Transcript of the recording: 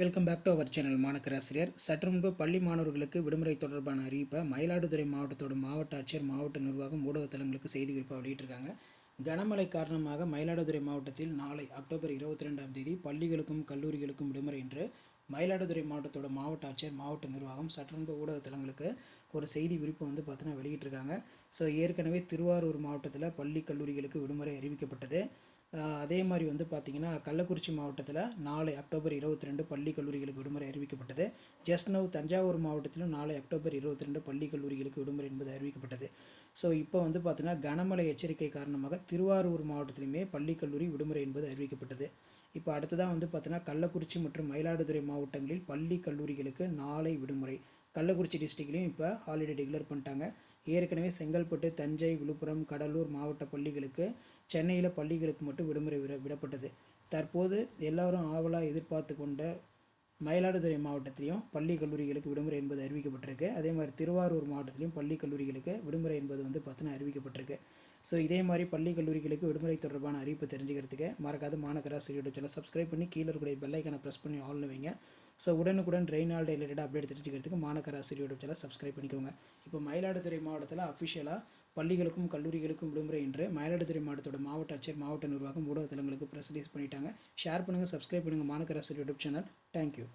Welcome back to our channel மாணக்கராசிரியர் சற்று முன்பு பள்ளி மாணவர்களுக்கு விடுமுறை தொடர்பான அறிவிப்பை மயிலாடுதுறை மாவட்டத்தோட மாவட்ட ஆட்சியர் மாவட்ட நிர்வாகம் ஊடகத்தலங்களுக்கு செய்தி குறிப்பாக வெளியிட்டிருக்காங்க. கனமழை காரணமாக மயிலாடுதுறை மாவட்டத்தில் நாளை அக்டோபர் இருபத்தி ரெண்டாம் தேதி பள்ளிகளுக்கும் கல்லூரிகளுக்கும் விடுமுறை என்று மயிலாடுதுறை மாவட்டத்தோட மாவட்ட ஆட்சியர் மாவட்ட நிர்வாகம் சற்று ஊடகத்தலங்களுக்கு ஒரு செய்தி குறிப்பு வந்து பார்த்தீங்கன்னா வெளியிட்டிருக்காங்க. ஸோ ஏற்கனவே திருவாரூர் மாவட்டத்தில் பள்ளி கல்லூரிகளுக்கு விடுமுறை அறிவிக்கப்பட்டது. அதே மாதிரி வந்து பார்த்திங்கன்னா கள்ளக்குறிச்சி மாவட்டத்தில் நாளை அக்டோபர் இருபத்தி ரெண்டு பள்ளி கல்லூரிகளுக்கு விடுமுறை அறிவிக்கப்பட்டது. ஜஸ்ட் நவ் தஞ்சாவூர் மாவட்டத்திலும் நாளை அக்டோபர் இருபத்தி ரெண்டு பள்ளி கல்லூரிகளுக்கு விடுமுறை என்பது அறிவிக்கப்பட்டது. ஸோ இப்போ வந்து பார்த்திங்கன்னா கனமழை எச்சரிக்கை காரணமாக திருவாரூர் மாவட்டத்திலுமே பள்ளி கல்லூரி விடுமுறை என்பது அறிவிக்கப்பட்டது. இப்போ அடுத்ததாக வந்து பார்த்திங்கன்னா கள்ளக்குறிச்சி மற்றும் மயிலாடுதுறை மாவட்டங்களில் பள்ளி கல்லூரிகளுக்கு நாளை விடுமுறை. கள்ளக்குறிச்சி டிஸ்ட்ரிக்ட்லேயும் இப்போ ஹாலிடே டிக்ளேர் பண்ணிட்டாங்க. ஏற்கனவே செங்கல்பட்டு தஞ்சை விழுப்புரம் கடலூர் மாவட்ட பள்ளிகளுக்கு சென்னையில் பள்ளிகளுக்கு மட்டும் விடுமுறை விட விடப்பட்டது. தற்போது எல்லாரும் ஆவலாக எதிர்பார்த்து கொண்ட மயிலாடுதுறை மாவட்டத்திலையும் பள்ளி கல்லூரிகளுக்கு விடுமுறை என்பது அறிவிக்கப்பட்டிருக்கு. அதே மாதிரி திருவாரூர் மாவட்டத்திலையும் பள்ளி கல்லூரிகளுக்கு விடுமுறை என்பது வந்து பார்த்தீங்கன்னா அறிவிக்கப்பட்டிருக்கு. ஸோ இதே மாதிரி பள்ளி கல்லூரிகளுக்கு விடுமுறை தொடர்பான அறிவிப்பு தெரிஞ்சுக்கிறதுக்கு மறக்காத மாநகராசி யூடியூப் சேனல் சப்ஸ்கிரைப் பண்ணி கீழே இருக்கக்கூடிய பெல்லைக்கான ப்ரெஸ் பண்ணி ஆல்னு வைங்க. ஸோ உடனுக்குடன் ரெய்னால்டு ரிலேட்டட் அப்டேட் தெரிஞ்சுக்கிறதுக்கு மாநகராசி யூடியூப் சேனல் சப்ஸ்கிரைப் பண்ணிக்கோங்க. இப்போ மயிலாடுதுறை மாவட்டத்தில் அஃபிஷியலாக பள்ளிகளுக்கும் கல்லூரிகளுக்கும் விடுமுறை என்று மயிலாடுதுறை மாவட்டத்தோட மாவட்ட ஆட்சியர் மாவட்ட நிர்வாகம் ஊடகத்தலங்களுக்கு ப்ரெஸ் ரிலீஸ் பண்ணிட்டாங்க. ஷேர் பண்ணுங்கள் சப்ஸ்கிரைப் பண்ணுங்கள் மாநகராசி யூடியூப் சேனல் தேங்க்யூ